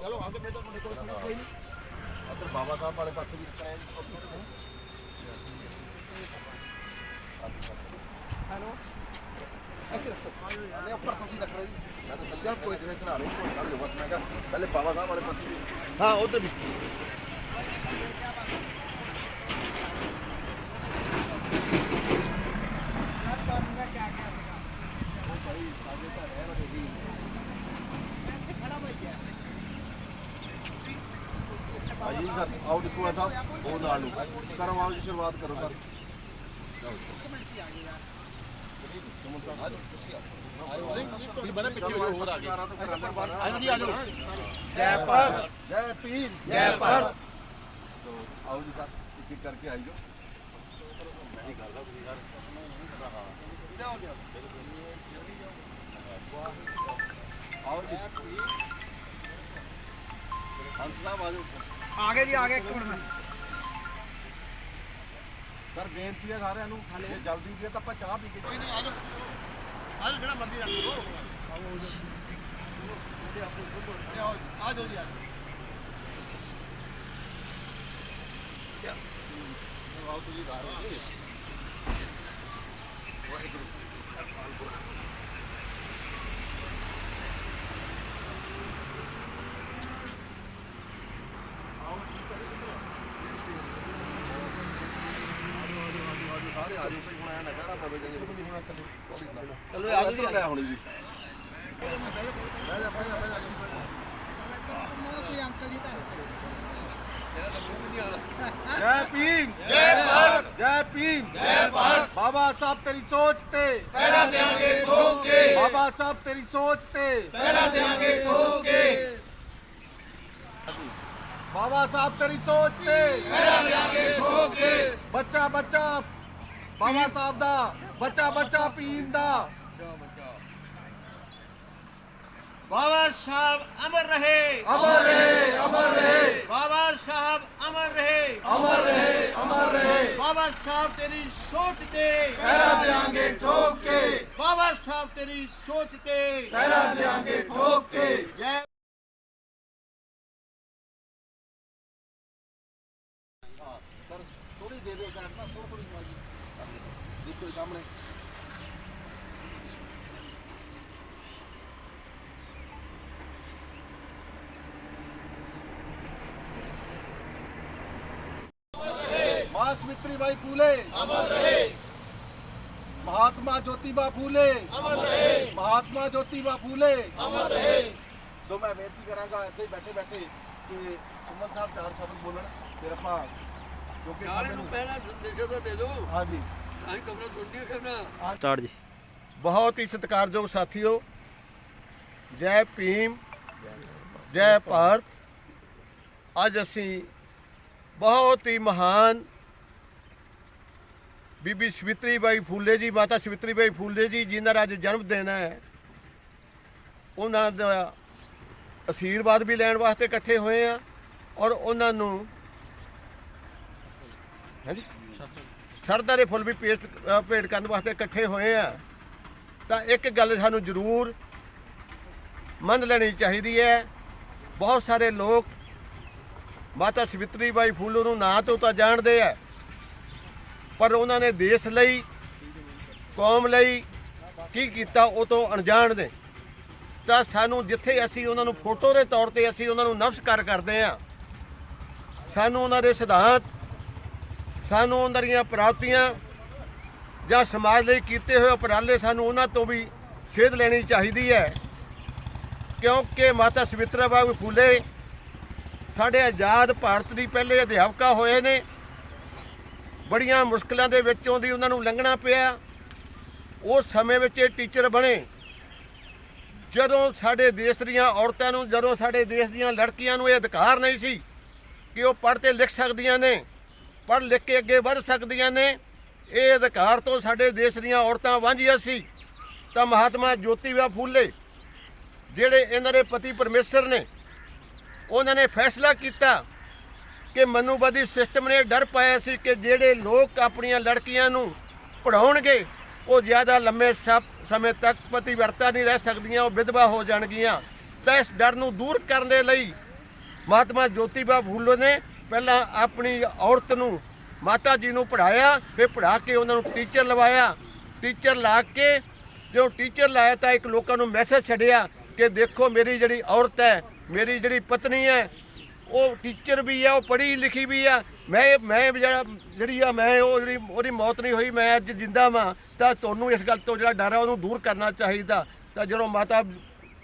ਚਲੋ ਮੈਂ ਕੋਈ ਨਹੀਂ ਬਾਬਾ ਸਾਹਿਬ ਵਾਲੇ ਪਾਸੇ ਵੀ ਰੱਖਣਾ ਹੈ ਹੈਲੋ। ਇੱਥੇ ਰੱਖੋ। ਨਹੀਂ ਉੱਪਰ ਤੁਸੀਂ ਰੱਖਣਾ ਜੀ। ਮੈਂ ਤਾਂ ਚੱਲ ਕੋਈ ਦਿਨ ਚੜਾ ਨਹੀਂ ਕੋਈ ਚੜ ਜਾਓ ਬਸ ਮੈਂ ਕਿਹਾ ਪਹਿਲੇ ਬਾਬਾ ਸਾਹਿਬ ਵਾਲੇ ਪਾਸੇ ਵੀ। ਹਾਂ ਉਧਰ ਵੀ। ਆਜੀ ਸਰ ਆਓ ਡਿਪੂਆ ਸਾਹਿਬ ਉਹ ਨਾਲ ਨੂੰ ਕਰੋ ਆਓ ਜੀ ਸ਼ੁਰੂਆਤ ਕਰੋ ਸਰ ਸੁਮਨ ਸਾਹਿਬ ਆਜੋ ਤੁਸੀਂ ਆਓ ਤੁਸੀਂ ਬੜੇ ਪਿੱਛੇ ਹੋ ਹੋਰ ਆ ਗਏ ਆਜੋ ਜੀ ਆਜੋ ਜੈ ਪਰ ਜੈ ਪੀਰ ਆ ਗਏ ਜੀ ਆ ਗਏ ਇੱਕ ਮਿੰਟ। ਸਰ ਬੇਨਤੀ ਹੈ ਸਾਰਿਆਂ ਨੂੰ ਜੇ ਜਲਦੀ ਜੇ ਤਾਂ ਆਪਾਂ ਚਾਹ ਪੀ ਕੇ ਨਹੀਂ ਆਜੋ ਆਜੋ ਜਿਹੜਾ ਮਰਜ਼ੀ ਰੱਖ ਲਓ। ਆਜੋ ਜੀ ਆਜੋ ਆਓ ਤੁਸੀਂ ਘਰ ਆ ਗਏ ਵਾਹਿਗੁਰੂ ਸਾਰੇ ਆ ਜਾਓ ਕੋਈ ਹੁਣ ਐ ਨਾ ਕਹਿਣਾ ਪਵੇ ਜੇ ਚਲੋ ਆ ਜਾਓ ਲੈ ਹੁਣ ਜੀ। ਬਹਿ ਜਾ ਬਹਿ ਜਾ। ਬਹਿ ਜਾ ਜੈ ਭੀਮ ਜੈ ਭਾਰਤ ਜੈ ਭੀਮ ਜੈ ਭਾਰਤ। ਬਾਬਾ ਸਾਹਿਬ ਤੇਰੀ ਸੋਚ ਤੇ। ਪਹਿਰਾ ਦੇਾਂਗੇ ਠੋਕ ਕੇ। ਬਾਬਾ ਸਾਹਿਬ ਤੇਰੀ ਸੋਚ ਤੇ। ਪਹਿਰਾ ਦੇਾਂਗੇ ਠੋਕ ਕੇ। ਬਾਬਾ ਸਾਹਿਬ ਤੇਰੀ ਸੋਚ ਤੇ। ਪਹਿਰਾ ਦੇਾਂਗੇ ਠੋਕ ਕੇ। ਬੱਚਾ ਬੱਚਾ ਬਾਬਾ ਸਾਹਿਬ ਦਾ ਬੱਚਾ ਬੱਚਾ ਭੀਮ ਦਾ। ਬਾਬਾ ਸਾਹਿਬ ਅਮਰ ਰਹੇ। ਅਮਰ ਰਹੇ ਅਮਰ ਰਹੇ। ਬਾਬਾ ਸਾਹਿਬ ਅਮਰ ਰਹੇ। ਅਮਰ ਰਹੇ ਅਮਰ ਰਹੇ। ਬਾਬਾ ਸਾਹਿਬ ਤੇਰੀ ਸੋਚ ਤੇ। ਪਹਿਰਾ ਦੇਾਂਗੇ ਠੋਕ ਕੇ। ਬਾਬਾ ਸਾਹਿਬ ਤੇਰੀ ਸੋਚ ਤੇ। ਪਹਿਰਾ ਦੇਾਂਗੇ ਠੋਕ ਕੇ। ਜੈ ਸਰ ਥੋੜੀ ਦੇ ਦਿਓ ਸਾਈਡ ਨਾ ਥੋੜੀ ਥੋੜੀ ਦੇਖੋ ਸਾਹਮਣੇ मास मित्री भाई फूले अमर रहे महात्मा ज्योतिबा फूले अमर रहे महात्मा ज्योतिबा फूले अमर रहे ਸੋ ਮੈਂ ਬੇਨਤੀ ਕਰਾਂਗਾ ਇੱਥੇ ਹੀ ਬੈਠੇ ਬੈਠੇ ਕਿ ਸੁਮਨ ਸਾਹਿਬ ਚਾਰ ਸ਼ਬਦ ਬੋਲਣ ਫਿਰ ਆਪਾਂ ਕਿਉਂਕਿ ਸਾਰੇ ਸਮੇਂ ਨੂੰ ਨੂੰ ਪਹਿਲਾਂ ਸੰਦੇਸ਼ ਤਾਂ ਦੇ ਦਿਓ ਹਾਂਜੀ ਅਸੀਂ ਕਮਰਾ ਸੁਣਦੀ ਕਰਨਾ ਸਟਾਰਟ ਜੀ। ਬਹੁਤ ਹੀ ਸਤਿਕਾਰਯੋਗ ਸਾਥੀਓ ਜੈ ਭੀਮ ਜੈ ਭਾਰਤ। ਅੱਜ ਅਸੀਂ ਬਹੁਤ ਹੀ ਮਹਾਨ ਬੀਬੀ ਸਵਿਤਰੀ ਬਾਈ ਫੂਲੇ ਜੀ ਮਾਤਾ ਸਵਿਤਰੀ ਬਾਈ ਫੂਲੇ ਜੀ ਜਿਨ੍ਹਾਂ ਦਾ ਅੱਜ ਜਨਮ ਦਿਨ ਹੈ। ਉਹਨਾਂ ਦਾ ਅਸ਼ੀਰਵਾਦ ਵੀ ਲੈਣ ਵਾਸਤੇ ਇਕੱਠੇ ਹੋਏ ਆ ਔਰ ਉਹਨਾਂ ਨੂੰ ਹਾਂਜੀ ਸਰਦਾ ਦੇ ਫੁੱਲ ਵੀ ਪੇਸਟ ਭੇਟ ਕਰਨ ਵਾਸਤੇ ਇਕੱਠੇ ਹੋਏ ਆ। ਤਾਂ ਇੱਕ ਗੱਲ ਸਾਨੂੰ ਜ਼ਰੂਰ ਮੰਨ ਲੈਣੀ ਚਾਹੀਦੀ ਹੈ। ਬਹੁਤ ਸਾਰੇ ਲੋਕ ਮਾਤਾ ਸਵਿਤਰੀ ਬਾਈ ਫੂਲੋ ਨੂੰ ਨਾਂ ਤੋਂ ਤਾਂ ਜਾਣਦੇ ਆ, ਪਰ ਉਹਨਾਂ ਨੇ ਦੇਸ਼ ਲਈ, ਕੌਮ ਲਈ ਕੀ ਕੀਤਾ ਉਹ ਤੋਂ ਅਣਜਾਣ ਨੇ। ਤਾਂ ਸਾਨੂੰ ਜਿੱਥੇ ਅਸੀਂ ਉਹਨਾਂ ਨੂੰ ਫੋਟੋ ਦੇ ਤੌਰ ਤੇ ਅਸੀਂ ਉਹਨਾਂ ਨੂੰ ਨਮਸਕਾਰ ਕਰਦੇ ਆ, ਸਾਨੂੰ ਉਹਨਾਂ ਦੇ ਸਿਧਾਂਤ ਸਾਨੂੰ ਉਹਨਾਂ ਦੀਆਂ ਪ੍ਰਾਪਤੀਆਂ ਜਾਂ ਸਮਾਜ ਲਈ ਕੀਤੇ ਹੋਏ ਉਪਰਾਲੇ ਸਾਨੂੰ ਉਹਨਾਂ ਤੋਂ ਵੀ ਸੇਧ ਲੈਣੀ ਚਾਹੀਦੀ ਹੈ। ਕਿਉਂਕਿ ਮਾਤਾ ਸਵਿਤਰਾ ਬਾਈ ਫੂਲੇ ਸਾਡੇ ਆਜ਼ਾਦ ਭਾਰਤ ਦੀ ਪਹਿਲੇ ਅਧਿਆਪਕਾ ਹੋਏ ਨੇ। ਬੜੀਆਂ ਮੁਸ਼ਕਲਾਂ ਦੇ ਵਿੱਚੋਂ ਦੀ ਉਹਨਾਂ ਨੂੰ ਲੰਘਣਾ ਪਿਆ। ਉਸ ਸਮੇਂ ਵਿੱਚ ਇਹ ਟੀਚਰ ਬਣੇ। ਜਦੋਂ ਸਾਡੇ ਦੇਸ਼ ਦੀਆਂ ਔਰਤਾਂ ਨੂੰ, ਜਦੋਂ ਸਾਡੇ ਦੇਸ਼ ਦੀਆਂ ਲੜਕੀਆਂ ਨੂੰ ਇਹ ਅਧਿਕਾਰ ਨਹੀਂ ਸੀ ਕਿ ਉਹ ਪੜ੍ਹ ਤੇ ਲਿਖ ਸਕਦੀਆਂ ਨੇ ਪੜ੍ਹ ਲਿਖ ਕੇ ਅੱਗੇ ਵੱਧ ਸਕਦੀਆਂ ਨੇ। ਇਹ ਅਧਿਕਾਰ ਤੋਂ ਸਾਡੇ ਦੇਸ਼ ਦੀਆਂ ਔਰਤਾਂ ਵਾਂਝੀਆਂ ਸੀ। ਤਾਂ ਮਹਾਤਮਾ ਜੋਤੀਬਾ ਫੂਲੇ, ਜਿਹੜੇ ਇਹਨਾਂ ਦੇ ਪਤੀ ਪਰਮੇਸ਼ਰ ਨੇ, ਉਹਨਾਂ ਨੇ ਫੈਸਲਾ ਕੀਤਾ ਕਿ ਮਨੂਵਾਦੀ ਸਿਸਟਮ ਨੇ ਡਰ ਪਾਇਆ ਸੀ ਕਿ ਜਿਹੜੇ ਲੋਕ ਆਪਣੀਆਂ ਲੜਕੀਆਂ ਨੂੰ ਪੜਾਉਣਗੇ ਉਹ ਜ਼ਿਆਦਾ ਲੰਮੇ ਸਮ- ਸਮੇਂ ਤੱਕ ਪਤੀਵਰਤਾ ਨਹੀਂ ਰਹਿ ਸਕਦੀਆਂ, ਉਹ ਵਿਧਵਾ ਹੋ ਜਾਣਗੀਆਂ। ਤਾਂ ਇਸ ਡਰ ਨੂੰ ਦੂਰ ਕਰਨ ਦੇ ਲਈ ਮਹਾਤਮਾ ਜੋਤੀਬਾ ਫੂਲੇ ਨੇ ਪਹਿਲਾਂ ਆਪਣੀ ਔਰਤ ਨੂੰ ਮਾਤਾ ਜੀ ਨੂੰ ਪੜਾਇਆ ਫਿਰ ਪੜਾ ਕੇ ਉਹਨਾਂ ਨੂੰ ਟੀਚਰ ਲਵਾਇਆ। ਟੀਚਰ ਲਾ ਕੇ ਜੋ ਟੀਚਰ ਲਾਇਆ ਤਾਂ ਇੱਕ ਲੋਕਾਂ ਨੂੰ ਮੈਸੇਜ ਛੱਡਿਆ ਕਿ ਦੇਖੋ ਮੇਰੀ ਜਿਹੜੀ ਔਰਤ ਹੈ, ਮੇਰੀ ਜਿਹੜੀ ਪਤਨੀ ਹੈ, ਉਹ ਟੀਚਰ ਵੀ ਆ ਉਹ ਪੜ੍ਹੀ ਲਿਖੀ ਵੀ ਆ ਮੈਂ ਮੈਂ ਜਿਹੜਾ, ਜਿਹੜੀ ਆ, ਮੈਂ ਉਹ ਜਿਹੜੀ, ਉਹਦੀ ਮੌਤ ਨਹੀਂ ਹੋਈ, ਮੈਂ ਅੱਜ ਜਿੰਦਾ ਵਾਂ। ਤਾਂ ਤੁਹਾਨੂੰ ਇਸ ਗੱਲ ਤੋਂ ਜਿਹੜਾ ਡਰ ਆ ਉਹਨੂੰ ਦੂਰ ਕਰਨਾ ਚਾਹੀਦਾ। ਤਾਂ ਜਦੋਂ ਮਾਤਾ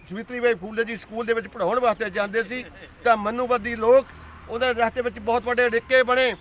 ਸਵਿਤਰੀ ਬਾਈ ਫੂਲੇ ਜੀ ਸਕੂਲ ਦੇ ਵਿੱਚ ਪੜਾਉਣ ਵਾਸਤੇ ਜਾਂਦੇ ਸੀ, ਤਾਂ ਮਨੂਵਾਦੀ ਲੋਕ ਉਹਨਾਂ ਦੇ ਰਸਤੇ ਵਿੱਚ ਬਹੁਤ ਵੱਡੇ ਡਿੱਕੇ ਬਣੇ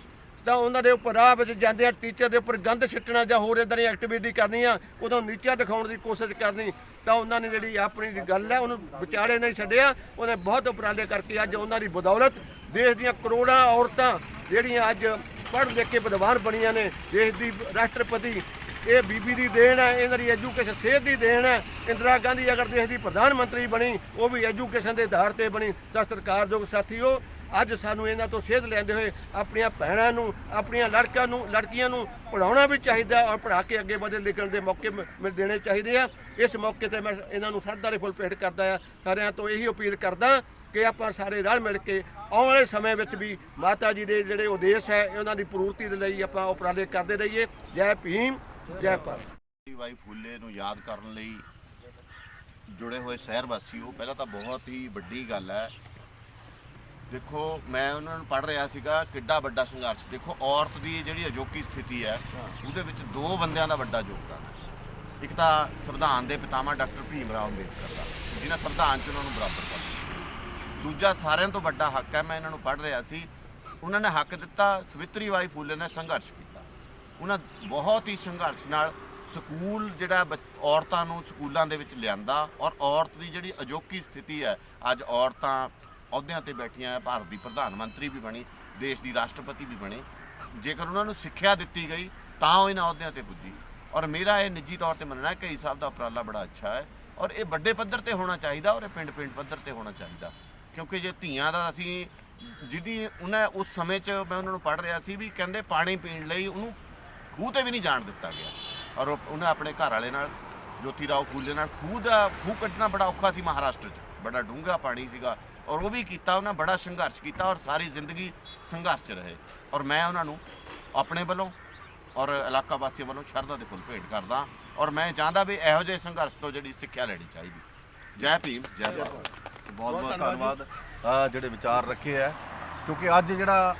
ਤਾਂ ਉਹਨਾਂ ਦੇ ਉੱਪਰ ਰਾਹ ਵਿੱਚ ਜਾਂਦੇ ਆ ਟੀਚਰ ਦੇ ਉੱਪਰ ਗੰਦ ਛਿੱਟਣਾ ਜਾਂ ਹੋਰ ਇਦਾਂ ਦੀ ਐਕਟੀਵਿਟੀ ਕਰਨੀ ਆ ਉਦੋਂ ਨੀਚਾ ਦਿਖਾਉਣ ਦੀ ਕੋਸ਼ਿਸ਼ ਕਰਨੀ, ਤਾਂ ਉਹਨਾਂ ਨੇ ਜਿਹੜੀ ਆਪਣੀ ਗੱਲ ਹੈ ਉਹਨੂੰ ਵਿਚਾਲੇ ਨਹੀਂ ਛੱਡਿਆ, ਉਹਨੇ ਬਹੁਤ ਉਪਰਾਲੇ ਕਰਕੇ ਅੱਜ ਉਹਨਾਂ ਦੀ ਬਦੌਲਤ ਦੇਸ਼ ਦੀਆਂ ਕਰੋੜਾਂ ਔਰਤਾਂ ਜਿਹੜੀਆਂ ਅੱਜ ਪੜ੍ਹ ਲਿਖ ਕੇ ਵਿਦਵਾਨ ਬਣੀਆਂ ਨੇ, ਦੇਸ਼ ਦੀ ਰਾਸ਼ਟਰਪਤੀ, ਇਹ ਬੀਬੀ ਦੀ ਦੇਣ ਹੈ ਇਹਨਾਂ ਦੀ ਐਜੂਕੇਸ਼ਨ ਸਿਹਤ ਦੀ ਦੇਣ ਹੈ ਇੰਦਰਾ ਗਾਂਧੀ ਅਗਰ ਦੇਸ਼ ਦੀ ਪ੍ਰਧਾਨ ਮੰਤਰੀ ਬਣੀ, ਉਹ ਵੀ ਐਜੂਕੇਸ਼ਨ ਦੇ ਆਧਾਰ ਤੇ ਬਣੀ, ਤਾਂ ਸਰਕਾਰਯੋਗ ਸਾਥੀਓ ਅੱਜ ਸਾਨੂੰ ਇਹਨਾਂ ਤੋਂ ਸੇਧ ਲੈਂਦੇ ਹੋਏ ਆਪਣੀਆਂ ਭੈਣਾਂ ਨੂੰ, ਆਪਣੀਆਂ ਲੜਕਾਂ ਨੂੰ, ਲੜਕੀਆਂ ਨੂੰ ਪੜਾਉਣਾ ਵੀ ਚਾਹੀਦਾ ਔਰ ਪੜਾ ਕੇ ਅੱਗੇ ਵਧੇ ਨਿਕਲਣ ਦੇ ਮੌਕੇ ਮਿਲ ਦੇਣੇ ਚਾਹੀਦੇ ਆ। ਇਸ ਮੌਕੇ ਤੇ ਮੈਂ ਇਹਨਾਂ ਨੂੰ ਸਰਦਾਰੇ ਫੁੱਲ ਭੇਟ ਕਰਦਾ ਆ। ਸਾਰਿਆਂ ਤੋਂ ਇਹੀ ਅਪੀਲ ਕਰਦਾ ਕਿ ਆਪਾਂ ਸਾਰੇ ਰਲ ਮਿਲ ਕੇ ਆਉਣ ਵਾਲੇ ਸਮੇਂ ਵਿੱਚ ਵੀ ਮਾਤਾ ਜੀ ਦੇ ਜਿਹੜੇ ਉਦੇਸ਼ ਹੈ, ਉਹਨਾਂ ਦੀ ਪੂਰਤੀ ਦੇ ਲਈ ਆਪਾਂ ਉਪਰਾਲੇ ਕਰਦੇ ਰਹੀਏ। ਜੈ ਭੀਮ, ਜੈ ਭਾਰਤ। ਵਾਈ ਫੁੱਲੇ ਨੂੰ ਯਾਦ ਕਰਨ ਲਈ ਜੁੜੇ ਹੋਏ ਸ਼ਹਿਰ ਵਾਸੀਓ ਪਹਿਲਾਂ ਤਾਂ ਬਹੁਤ ਹੀ ਵੱਡੀ ਗੱਲ ਹੈ। ਦੇਖੋ ਮੈਂ ਉਹਨਾਂ ਨੂੰ ਪੜ੍ਹ ਰਿਹਾ ਸੀਗਾ ਕਿੱਡਾ ਵੱਡਾ ਸੰਘਰਸ਼। ਦੇਖੋ ਔਰਤ ਦੀ ਜਿਹੜੀ ਅਜੋਕੀ ਸਥਿਤੀ ਹੈ ਉਹਦੇ ਵਿੱਚ ਦੋ ਬੰਦਿਆਂ ਦਾ ਵੱਡਾ ਯੋਗਦਾਨ ਹੈ। ਇੱਕ ਤਾਂ ਸੰਵਿਧਾਨ ਦੇ ਪਿਤਾਮਾ ਡਾਕਟਰ ਭੀਮ ਰਾਓ ਅੰਬੇਦਕਰ ਦਾ ਜਿਨ੍ਹਾਂ ਸੰਵਿਧਾਨ 'ਚ ਉਹਨਾਂ ਨੂੰ ਬਰਾਬਰ ਕਰ ਦਿੱਤਾ ਦੂਜਾ ਸਾਰਿਆਂ ਤੋਂ ਵੱਡਾ ਹੱਕ ਹੈ ਮੈਂ ਇਹਨਾਂ ਨੂੰ ਪੜ੍ਹ ਰਿਹਾ ਸੀ। ਉਹਨਾਂ ਨੇ ਹੱਕ ਦਿੱਤਾ ਸਵਿਤਰੀ ਬਾਈ ਫੂਲੇ ਨੇ ਸੰਘਰਸ਼ ਕੀਤਾ। ਉਹਨਾਂ ਬਹੁਤ ਹੀ ਸੰਘਰਸ਼ ਨਾਲ ਸਕੂਲ ਜਿਹੜਾ ਔਰਤਾਂ ਨੂੰ ਸਕੂਲਾਂ ਦੇ ਵਿੱਚ ਲਿਆਂਦਾ ਔਰ ਔਰਤ ਦੀ ਜਿਹੜੀ ਅਜੋਕੀ ਸਥਿਤੀ ਹੈ ਅੱਜ ਔਰਤਾਂ ਅਹੁਦਿਆਂ ਤੇ ਬੈਠੀਆਂ ਭਾਰਤ ਦੀ ਪ੍ਰਧਾਨ ਮੰਤਰੀ ਵੀ ਬਣੀ, ਦੇਸ਼ ਦੀ ਰਾਸ਼ਟਰਪਤੀ ਵੀ ਬਣੀ। ਜੇਕਰ ਉਹਨਾਂ ਨੂੰ ਸਿੱਖਿਆ ਦਿੱਤੀ ਗਈ, ਤਾਂ ਉਹ ਇਹਨਾਂ ਅਹੁਦਿਆਂ ਤੇ ਪੁੱਜੀ। ਔਰ ਮੇਰਾ ਇਹ ਨਿੱਜੀ ਤੌਰ ਤੇ ਮੰਨਣਾ ਹੈ ਕਿ ਸਾਹਿਬ ਦਾ ਉਪਰਾਲਾ ਬੜਾ ਅੱਛਾ ਹੈ, ਔਰ ਇਹ ਵੱਡੇ ਪੱਧਰ ਤੇ ਹੋਣਾ ਚਾਹੀਦਾ ਔਰ ਇਹ ਪਿੰਡ-ਪਿੰਡ ਪੱਧਰ ਤੇ ਹੋਣਾ ਚਾਹੀਦਾ। ਕਿਉਂਕਿ ਜੇ ਧੀਆਂ ਦਾ ਅਸੀਂ ਜਿਹਦੀ ਉਹਨਾਂ ਉਸ ਸਮੇਂ 'ਚ ਮੈਂ ਉਹਨਾਂ ਨੂੰ ਪੜ੍ਹ ਰਿਹਾ ਸੀ ਵੀ ਕਹਿੰਦੇ ਪਾਣੀ ਪੀਣ ਲਈ ਉਹਨੂੰ ਖੂਹ ਤੇ ਵੀ ਨਹੀਂ ਜਾਣ ਦਿੱਤਾ ਗਿਆ। ਔਰ ਉਹ- ਉਹਨੇ ਆਪਣੇ ਘਰ ਵਾਲੇ ਨਾਲ, ਜੋਤੀ ਰਾਓ ਫੂਲੇ ਨਾਲ ਖੂਹ ਦਾ, ਖੂਹ ਕੱਢਣਾ ਬੜਾ ਔਖਾ ਸੀ ਮਹਾਰਾਸ਼ਟਰ 'ਚ। ਬੜਾ ਡੂੰਘਾ ਪਾਣੀ ਸੀਗਾ। ਔਰ ਉਹ ਵੀ ਕੀਤਾ, ਉਹਨਾਂ ਬੜਾ ਸੰਘਰਸ਼ ਕੀਤਾ ਔਰ ਸਾਰੀ ਜ਼ਿੰਦਗੀ ਸੰਘਰਸ਼ 'ਚ ਰਹੇ। ਔਰ ਮੈਂ ਉਹਨਾਂ ਨੂੰ ਆਪਣੇ ਵੱਲੋਂ ਔਰ ਇਲਾਕਾ ਵਾਸੀਆਂ ਵੱਲੋਂ ਸ਼ਰਧਾ ਦੇ ਫੁੱਲ ਭੇਟ ਕਰਦਾ ਔਰ ਮੈਂ ਚਾਹੁੰਦਾ ਵੀ ਇਹੋ ਜਿਹੇ ਸੰਘਰਸ਼ ਤੋਂ ਜਿਹੜੀ ਸਿੱਖਿਆ ਲੈਣੀ ਚਾਹੀਦੀ। ਜੈ ਭੀਮ, ਜੈ ਭਾਰਤ। ਬਹੁਤ ਬਹੁਤ ਧੰਨਵਾਦ। ਅਹ ਜਿਹੜੇ ਵਿਚਾਰ ਰੱਖੇ ਆ, ਕਿਉਂਕਿ ਅੱਜ ਜਿਹੜਾ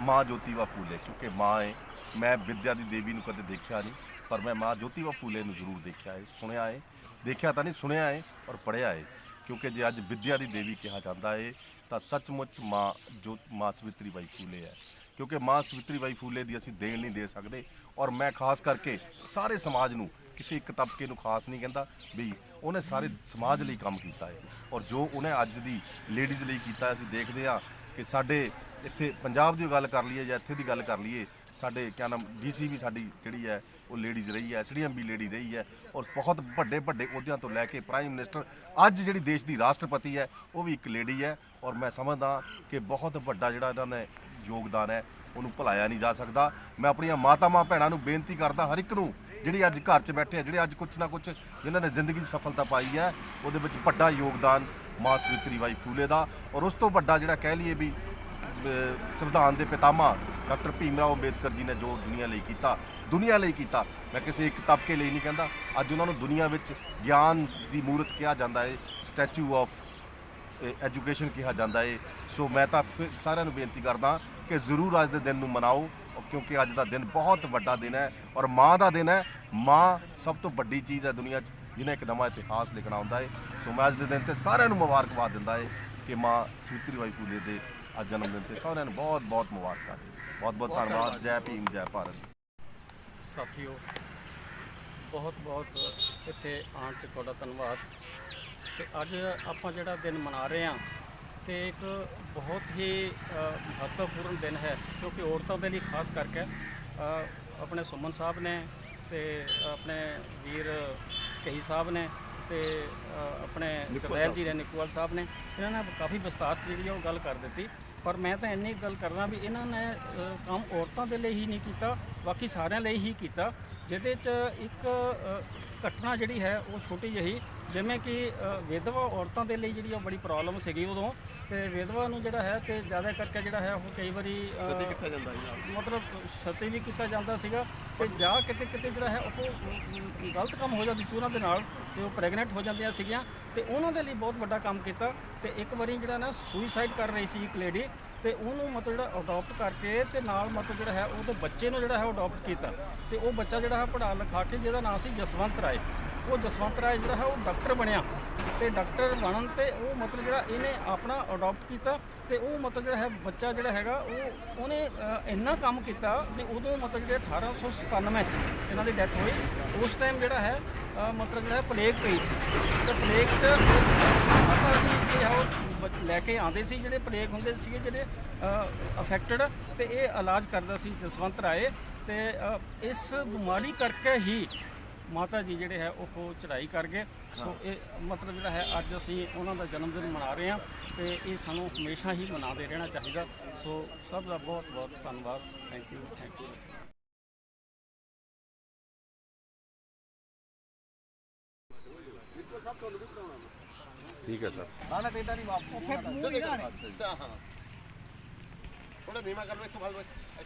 ਮਾਂ ਜੋਤੀਬਾ ਫੂਲੇ, ਕਿਉਂਕਿ ਮਾਂ ਹੈ ਮੈਂ ਵਿਦਿਆ ਦੀ ਦੇਵੀ ਨੂੰ ਕਦੇ ਦੇਖਿਆ ਨਹੀਂ, ਪਰ ਮੈਂ ਮਾਂ ਜੋਤੀਬਾ ਫੂਲੇ ਨੂੰ ਜ਼ਰੂਰ ਦੇਖਿਆ ਹੈ ਸੁਣਿਆ ਹੈ ਦੇਖਿਆ ਤਾਂ ਨਹੀਂ, ਸੁਣਿਆ ਹੈ ਔਰ ਪੜ੍ਹਿਆ ਹੈ ਕਿਉਂਕਿ ਜੇ ਅੱਜ ਵਿਦਿਆ ਦੀ ਦੇਵੀ ਕਿਹਾ ਜਾਂਦਾ ਹੈ ਤਾਂ ਸੱਚਮੁੱਚ ਮਾਂ ਜੋ ਮਾਂ ਸਵਿਤਰੀ ਬਾਈ ਫੂਲੇ ਹੈ। ਕਿਉਂਕਿ ਮਾਂ ਸਵਿਤਰੀ ਬਾਈ ਫੂਲੇ ਦੀ ਅਸੀਂ ਦੇਣ ਨਹੀਂ ਦੇ ਸਕਦੇ ਔਰ ਮੈਂ ਖਾਸ ਕਰਕੇ ਸਾਰੇ ਸਮਾਜ ਨੂੰ ਕਿਸੇ ਇੱਕ ਤਬਕੇ ਨੂੰ ਖਾਸ ਨਹੀਂ ਕਹਿੰਦਾ ਵੀ ਉਹਨੇ ਸਾਰੇ ਸਮਾਜ ਲਈ ਕੰਮ ਕੀਤਾ ਹੈ ਔਰ ਜੋ ਉਹਨੇ ਅੱਜ ਦੀ ਲੇਡੀਜ਼ ਲਈ ਕੀਤਾ ਅਸੀਂ ਦੇਖਦੇ ਹਾਂ ਕਿ ਸਾਡੇ ਇੱਥੇ ਪੰਜਾਬ ਦੀ ਗੱਲ ਕਰ ਲਈਏ ਜਾਂ ਇੱਥੇ ਦੀ ਗੱਲ ਕਰ ਲਈਏ ਸਾਡੇ ਕਿਆ ਨਾਮ ਡੀਸੀ ਵੀ ਸਾਡੀ ਜਿਹੜੀ ਹੈ, ਉਹ ਲੇਡੀਜ਼ ਰਹੀ ਹੈ ਐਸਡੀਐਮ ਵੀ ਲੇਡੀ ਰਹੀ ਹੈ ਔਰ ਬਹੁਤ ਵੱਡੇ ਵੱਡੇ ਅਹੁਦਿਆਂ ਤੋਂ ਲੈ ਕੇ ਪ੍ਰਾਈਮ ਮਿਨਿਸਟਰ ਅੱਜ ਜਿਹੜੀ ਦੇਸ਼ ਦੀ ਰਾਸ਼ਟਰਪਤੀ ਹੈ, ਉਹ ਵੀ ਇੱਕ ਲੇਡੀ ਹੈ ਔਰ ਮੈਂ ਸਮਝਦਾ ਕਿ ਬਹੁਤ ਵੱਡਾ ਜਿਹੜਾ ਇਹਨਾਂ ਨੇ ਯੋਗਦਾਨ ਹੈ, ਉਹਨੂੰ ਭੁਲਾਇਆ ਨਹੀਂ ਜਾ ਸਕਦਾ। ਮੈਂ ਆਪਣੀਆਂ ਮਾਤਾਵਾਂ ਭੈਣਾਂ ਨੂੰ ਬੇਨਤੀ ਕਰਦਾ ਹਰ ਇੱਕ ਨੂੰ ਜਿਹੜੀ ਅੱਜ ਘਰ 'ਚ ਬੈਠੇ ਆ, ਜਿਹੜੇ ਅੱਜ ਕੁਛ ਨਾ ਕੁਛ ਜਿਨ੍ਹਾਂ ਨੇ ਜ਼ਿੰਦਗੀ 'ਚ ਸਫਲਤਾ ਪਾਈ ਹੈ, ਉਹਦੇ ਵਿੱਚ ਵੱਡਾ ਯੋਗਦਾਨ ਮਾਂ ਸਵਿਤਰੀ ਬਾਈ ਫੂਲੇ ਦਾ ਔਰ ਉਸ ਤੋਂ ਵੱਡਾ ਜਿਹੜਾ ਕਹਿ ਲਈਏ ਵੀ ਸੰਵਿਧਾਨ ਦੇ ਪਿਤਾਮਾ ਡਾਕਟਰ ਭੀਮ ਰਾਓ ਅੰਬੇਦਕਰ ਜੀ ਨੇ ਜੋ ਦੁਨੀਆ ਲਈ ਕੀਤਾ, ਦੁਨੀਆ ਲਈ ਕੀਤਾ, ਮੈਂ ਕਿਸੇ ਇੱਕ ਤਬਕੇ ਲਈ ਨਹੀਂ ਕਹਿੰਦਾ। ਅੱਜ ਉਹਨਾਂ ਨੂੰ ਦੁਨੀਆ ਵਿੱਚ ਗਿਆਨ ਦੀ ਮੂਰਤ ਕਿਹਾ ਜਾਂਦਾ ਹੈ ਸਟੈਚੂ ਆਫ ਐਜੂਕੇਸ਼ਨ ਕਿਹਾ ਜਾਂਦਾ ਹੈ ਸੋ ਮੈਂ ਤਾਂ ਫਿਰ ਸਾਰਿਆਂ ਨੂੰ ਬੇਨਤੀ ਕਰਦਾ ਕਿ ਜ਼ਰੂਰ ਅੱਜ ਦੇ ਦਿਨ ਨੂੰ ਮਨਾਓ, ਕਿਉਂਕਿ ਅੱਜ ਦਾ ਦਿਨ ਬਹੁਤ ਵੱਡਾ ਦਿਨ ਹੈ ਔਰ ਮਾਂ ਦਾ ਦਿਨ ਹੈ। ਮਾਂ ਸਭ ਤੋਂ ਵੱਡੀ ਚੀਜ਼ ਹੈ ਦੁਨੀਆ 'ਚ, ਜਿਹਨੇ ਇੱਕ ਨਵਾਂ ਇਤਿਹਾਸ ਲਿਖਣਾ ਹੁੰਦਾ ਹੈ ਸੋ ਮੈਂ ਅੱਜ ਦੇ ਦਿਨ ਤੇ ਸਾਰਿਆਂ ਨੂੰ ਮੁਬਾਰਕਬਾਦ ਦਿੰਦਾ ਹੈ ਕਿ ਮਾਂ ਸਵਿਤਰੀ ਬਾਈ ਫੂਲੇ ਦੇ ਅੱਜ ਜਨਮ ਦਿਨ ਤੇ ਸਾਰਿਆਂ ਨੂੰ ਬਹੁਤ ਬਹੁਤ ਮੁਬਾਰਕਾਂ। ਬਹੁਤ ਬਹੁਤ ਧੰਨਵਾਦ। ਜੈ ਭੀਮ ਜੈ ਭਾਰਤ। ਸਾਥੀਓ ਬਹੁਤ ਬਹੁਤ ਇੱਥੇ ਆਉਣ ਤੇ ਤੁਹਾਡਾ ਧੰਨਵਾਦ। ਤੇ ਅੱਜ ਆਪਾਂ ਜਿਹੜਾ ਦਿਨ ਮਨਾ ਰਹੇ ਹਾਂ ਤੇ ਇੱਕ ਬਹੁਤ ਹੀ ਮਹੱਤਵਪੂਰਨ ਦਿਨ ਹੈ ਕਿਉਂਕਿ ਔਰਤਾਂ ਦੇ ਲਈ ਖਾਸ ਕਰਕੇ ਆਪਣੇ ਸੁਮਨ ਸਾਹਿਬ ਨੇ ਤੇ ਆਪਣੇ ਵੀਰ ਕਹੀ ਸਾਹਿਬ ਨੇ ਤੇ ਆਪਣੇ ਜਵੈਲ ਜੀ ਨੇ ਨਿਕੋਵਾਲ ਸਾਹਿਬ ਨੇ ਇਹਨਾਂ ਨੇ ਕਾਫੀ ਵਿਸਤਾਰ ਜਿਹੜੀ ਉਹ ਗੱਲ ਕਰ ਦਿੱਤੀ। ਪਰ ਮੈਂ ਤਾਂ ਇੰਨੀ ਗੱਲ ਕਰਦਾ ਵੀ ਇਹਨਾਂ ਨੇ ਅ, ਕੰਮ ਔਰਤਾਂ ਦੇ ਲਈ ਹੀ ਨਹੀਂ ਕੀਤਾ ਬਾਕੀ ਸਾਰਿਆਂ ਲਈ ਹੀ ਕੀਤਾ। ਜਿਹਦੇ 'ਚ ਇੱਕ ਅ, ਘਟਨਾ ਜਿਹੜੀ ਹੈ ਉਹ ਛੋਟੀ ਜਿਹੀ ਜਿਵੇਂ ਕਿ ਵਿਧਵਾ ਔਰਤਾਂ ਦੇ ਲਈ ਜਿਹੜੀ ਉਹ ਬੜੀ ਪ੍ਰੋਬਲਮ ਸੀਗੀ ਉਦੋਂ ਤੇ ਵਿਧਵਾ ਨੂੰ ਜਿਹੜਾ ਹੈ ਤੇ ਜ਼ਿਆਦਾ ਕਰਕੇ ਜਿਹੜਾ ਹੈ ਉਹ ਕਈ ਵਾਰੀ ਸਤੀ ਕੀਤਾ ਜਾਂਦਾ ਮਤਲਬ ਸਤੀ ਵੀ ਕੀਤਾ ਜਾਂਦਾ ਸੀਗਾ ਤੇ ਜਾਂ ਕਿਤੇ ਕਿਤੇ ਜਿਹੜਾ ਹੈ ਉਹ ਗਲਤ ਕੰਮ ਹੋ ਜਾਂਦੀ ਸੀ ਉਹਨਾਂ ਦੇ ਨਾਲ ਤੇ ਉਹ ਪ੍ਰੈਗਨੈਂਟ ਹੋ ਜਾਂਦੀਆਂ ਸੀਗੀਆਂ ਤੇ ਉਹਨਾਂ ਦੇ ਲਈ ਬਹੁਤ ਵੱਡਾ ਕੰਮ ਕੀਤਾ ਤੇ ਇੱਕ ਵਾਰੀ ਜਿਹੜਾ ਨਾ ਸੁਸਾਈਡ ਕਰ ਰਹੀ ਸੀ ਇੱਕ ਲੇਡੀ ਤੇ ਉਹਨੂੰ ਮਤਲਬ ਜਿਹੜਾ ਅਡਾਪਟ ਕਰਕੇ ਤੇ ਨਾਲ ਮਤਲਬ ਜਿਹੜਾ ਹੈ ਉਹਦੇ ਬੱਚੇ ਨੂੰ ਜਿਹੜਾ ਹੈ ਉਹ ਅਡਾਪਟ ਕੀਤਾ। ਤੇ ਉਹ ਬੱਚਾ ਜਿਹੜਾ ਹੈ ਪੜ੍ਹਾ ਲਿਖਾ ਕੇ ਜਿਹਦਾ ਨਾਮ ਸੀ ਜਸਵੰਤ ਰਾਏ। ਉਹ ਜਸਵੰਤ ਰਾਏ ਜਿਹੜਾ ਹੈ ਉਹ ਡਾਕਟਰ ਬਣਿਆ। ਤੇ ਡਾਕਟਰ ਬਣਨ ਤੇ ਉਹ ਮਤਲਬ ਜਿਹੜਾ ਇਹਨੇ ਆਪਣਾ ਅਡਾਪਟ ਕੀਤਾ ਤੇ ਉਹ ਮਤਲਬ ਜਿਹੜਾ ਹੈ ਬੱਚਾ ਜਿਹੜਾ ਹੈਗਾ ਉਹ ਉਹਨੇ ਇੰਨਾ ਕੰਮ ਕੀਤਾ ਵੀ ਉਦੋਂ ਮਤਲਬ ਜਿਹੜੇ 1897 ਚ ਇਹਨਾਂ ਦੀ ਡੈਥ ਹੋਈ। ਉਸ ਟਾਈਮ ਜਿਹੜਾ ਹੈ ਮਤਲਬ ਜਿਹੜਾ ਪਲੇਗ ਪਈ ਸੀ। ਤੇ ਪਲੇਗ ਚ ਮਾਤਾ ਜੀ ਉਹ ਲੈ ਕੇ ਆਉਂਦੇ ਸੀ, ਜਿਹੜੇ ਪਲੇਗ ਹੁੰਦੇ ਸੀਗੇ, ਜਿਹੜੇ ਅਫੈਕਟਡ ਤੇ ਇਹ ਇਲਾਜ ਕਰਦਾ ਸੀ ਜਸਵੰਤ ਰਾਏ ਤੇ ਇਸ ਬਿਮਾਰੀ ਕਰਕੇ ਹੀ ਮਾਤਾ ਜੀ ਜਿਹੜੇ ਹੈ, ਉਹ ਚੜ੍ਹਾਈ ਕਰ ਗਏ। ਸੋ ਇਹ ਮਤਲਬ ਜਿਹੜਾ ਹੈ, ਅੱਜ ਅਸੀਂ ਉਹਨਾਂ ਦਾ ਜਨਮ ਦਿਨ ਮਨਾ ਰਹੇ ਹਾਂ ਤੇ ਇਹ ਸਾਨੂੰ ਹਮੇਸ਼ਾ ਹੀ ਮਨਾਉਂਦੇ ਰਹਿਣਾ ਚਾਹੀਦਾ। ਸੋ ਸਭ ਦਾ ਬਹੁਤ ਬਹੁਤ ਧੰਨਵਾਦ। ਥੈਂਕ ਯੂ ਥੈਂਕ ਯੂ ਠੀਕ ਹੈ ਸਰ ਨਾ ਨਾ ਟੇਡਾ ਨਹੀਂ ਵਾਪਸ ਫਿਰ ਮੂੰਹ ਨਹੀਂ ਨਾ ਹਾਂ ਥੋੜਾ ਧੀਮਾ ਕਰ ਲਓ ਇੱਥੋਂ ਫੜ ਲਓ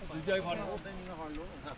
ਦੂਜਾ ਹੀ ਫੜ ਲਓ ਨੀਵਾ ਫੜ ਲਓ ਹਾਂ